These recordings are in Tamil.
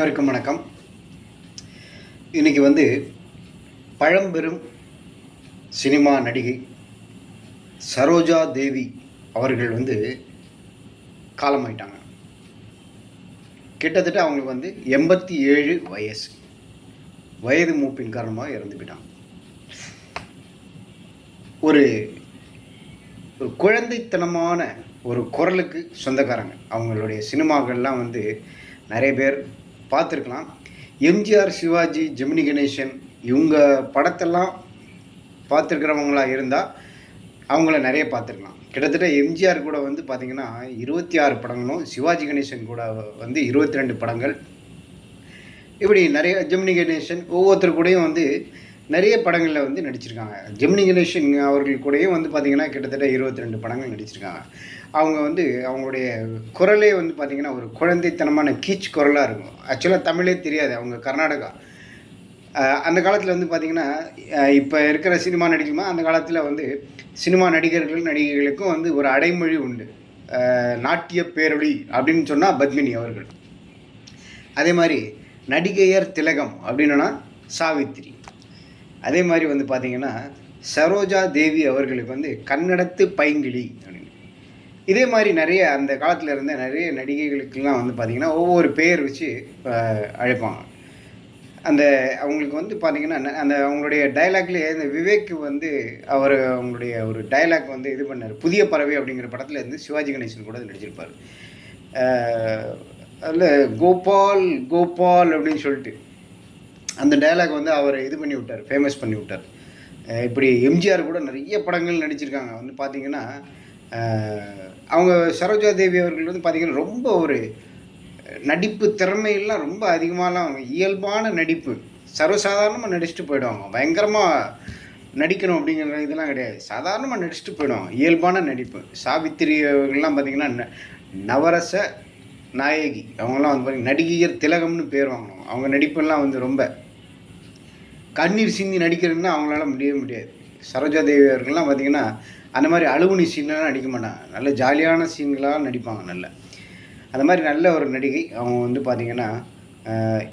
அனைவருக்கும் வணக்கம். இன்னைக்கு வந்து பழம்பெரும் சினிமா நடிகை சரோஜா தேவி அவர்கள் வந்து காலமாயிட்டாங்க. கிட்டத்தட்ட அவங்களுக்கு வந்து எண்பத்தி ஏழு வயசு. வயது மூப்பின் காரணமாக இறந்து போயிட்டாங்க. ஒரு ஒரு குழந்தைத்தனமான ஒரு குரலுக்கு சொந்தக்காரங்க. அவங்களுடைய சினிமாக்கள்லாம் வந்து நிறைய பேர் பார்த்துருக்கலாம். எம்ஜிஆர் சிவாஜி ஜெமினி கணேசன் இவங்க படத்தெல்லாம் பார்த்துருக்கிறவங்களா இருந்தால் அவங்கள நிறைய பார்த்துருக்கலாம். கிட்டத்தட்ட எம்ஜிஆர் கூட வந்து பார்த்திங்கன்னா இருபத்தி ஆறு படங்களும் சிவாஜி கணேசன் கூட வந்து இருபத்தி ரெண்டு படங்கள். இப்படி நிறைய ஜெமினி கணேசன் ஒவ்வொருத்தர் கூடயும் வந்து நிறைய படங்களில் வந்து நடிச்சிருக்காங்க. ஜெமினி கணேசன் அவர்கள் கூடயும் வந்து பார்த்திங்கன்னா கிட்டத்தட்ட இருபத்தி ரெண்டு படங்கள் நடிச்சிருக்காங்க. அவங்க வந்து அவங்களுடைய குரலே வந்து பார்த்திங்கன்னா ஒரு குழந்தைத்தனமான கீச் குரலாக இருக்கும். ஆக்சுவலாக தமிழே தெரியாது அவங்க கர்நாடகா. அந்த காலத்தில் வந்து பார்த்திங்கன்னா இப்போ இருக்கிற சினிமா நடிகமா அந்த காலத்தில் வந்து சினிமா நடிகர்கள் நடிகைகளுக்கும் வந்து ஒரு அடைமொழி உண்டு. நாட்டிய பேரொழி அப்படின்னு சொன்னால் பத்மினி அவர்கள். அதே மாதிரி நடிகையர் திலகம் அப்படின்னா சாவித்திரி. அதே மாதிரி வந்து பார்த்தீங்கன்னா சரோஜா தேவி அவர்களுக்கு வந்து கன்னடத்து பைங்கிழி அப்படின்னு. இதே மாதிரி நிறைய அந்த காலத்தில் இருந்த நிறைய நடிகைகளுக்கெல்லாம் வந்து பார்த்திங்கன்னா ஒவ்வொரு பேர் வச்சு அழைப்பாங்க. அந்த அவங்களுக்கு வந்து பார்த்திங்கன்னா ந- அந்த அவங்களுடைய டைலாக்லேயே இந்த விவேக் வந்து அவர் அவங்களுடைய ஒரு டைலாக் வந்து இது பண்ணார். புதிய பறவை அப்படிங்கிற படத்தில் இருந்து சிவாஜி கணேசன் கூட நடிச்சிருப்பார். அதில் கோபால் கோபால் அப்படின்னு சொல்லிட்டு. அந்த டைலாக் வந்து அவர் இது பண்ணி விட்டார் ஃபேமஸ் பண்ணி விட்டார். இப்படி எம்ஜிஆர் கூட நிறைய படங்கள் நடிச்சிருக்காங்க. வந்து பார்த்தீங்கன்னா அவங்க சரோஜா தேவி அவர்கள் வந்து பார்த்தீங்கன்னா ரொம்ப ஒரு நடிப்பு திறமையெல்லாம் ரொம்ப அதிகமாகலாம் அவங்க இயல்பான நடிப்பு. சர்வசாதாரணமாக நடிச்சுட்டு போயிடுவாங்க. பயங்கரமாக நடிக்கணும் அப்படிங்கிற இதெல்லாம் கிடையாது. சாதாரணமாக நடிச்சுட்டு போயிடுவாங்க. இயல்பான நடிப்பு. சாவித்திரி அவர்கள்லாம் பார்த்தீங்கன்னா ந- நவரச நாயகி. அவங்கெல்லாம் வந்து பார்த்தீங்கன்னா நடிகையர் திலகம்னு பேர் வாங்கணும் அவங்க நடிப்பெல்லாம் வந்து ரொம்ப. கண்ணீர் சிந்தி நடிக்கிறதுன்னா அவங்களால முடியவே முடியாது. சரோஜா தேவி அவர்கள்லாம் பார்த்தீங்கன்னா அந்த மாதிரி அழுகுனி சீன்லாம் நடிக்க மாட்டாங்க. நல்ல ஜாலியான சீன்களாக நடிப்பாங்க நல்ல. அந்த மாதிரி நல்ல ஒரு நடிகை அவங்க வந்து பார்த்தீங்கன்னா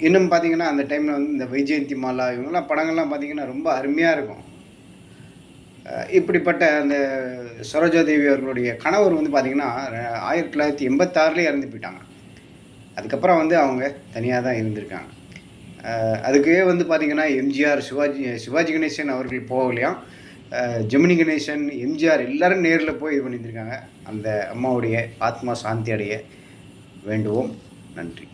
இன்னும் பார்த்தீங்கன்னா அந்த டைமில் வந்து இந்த வைஜெயந்தி மாலா இவங்கெல்லாம் படங்கள்லாம் பார்த்தீங்கன்னா ரொம்ப அருமையாக இருக்கும். இப்படிப்பட்ட அந்த சரோஜா தேவி அவர்களுடைய கணவர் வந்து பார்த்தீங்கன்னா ஆயிரத்தி தொள்ளாயிரத்தி எண்பத்தாறுலேயே இறந்து போயிட்டாங்க. அதுக்கப்புறம் வந்து அவங்க தனியாக தான் இருந்திருக்காங்க. அதுக்கே வந்து பார்த்திங்கன்னா எம்ஜிஆர் சிவாஜி சிவாஜி கணேசன் அவர்கள் போகலையாம். ஜெமினி கணேசன் எம்ஜிஆர் எல்லாரும் நேரில் போய் இது பண்ணியிருந்திருக்காங்க. அந்த அம்மாவுடைய ஆத்மா சாந்தி அடைய வேண்டுவோம். நன்றி.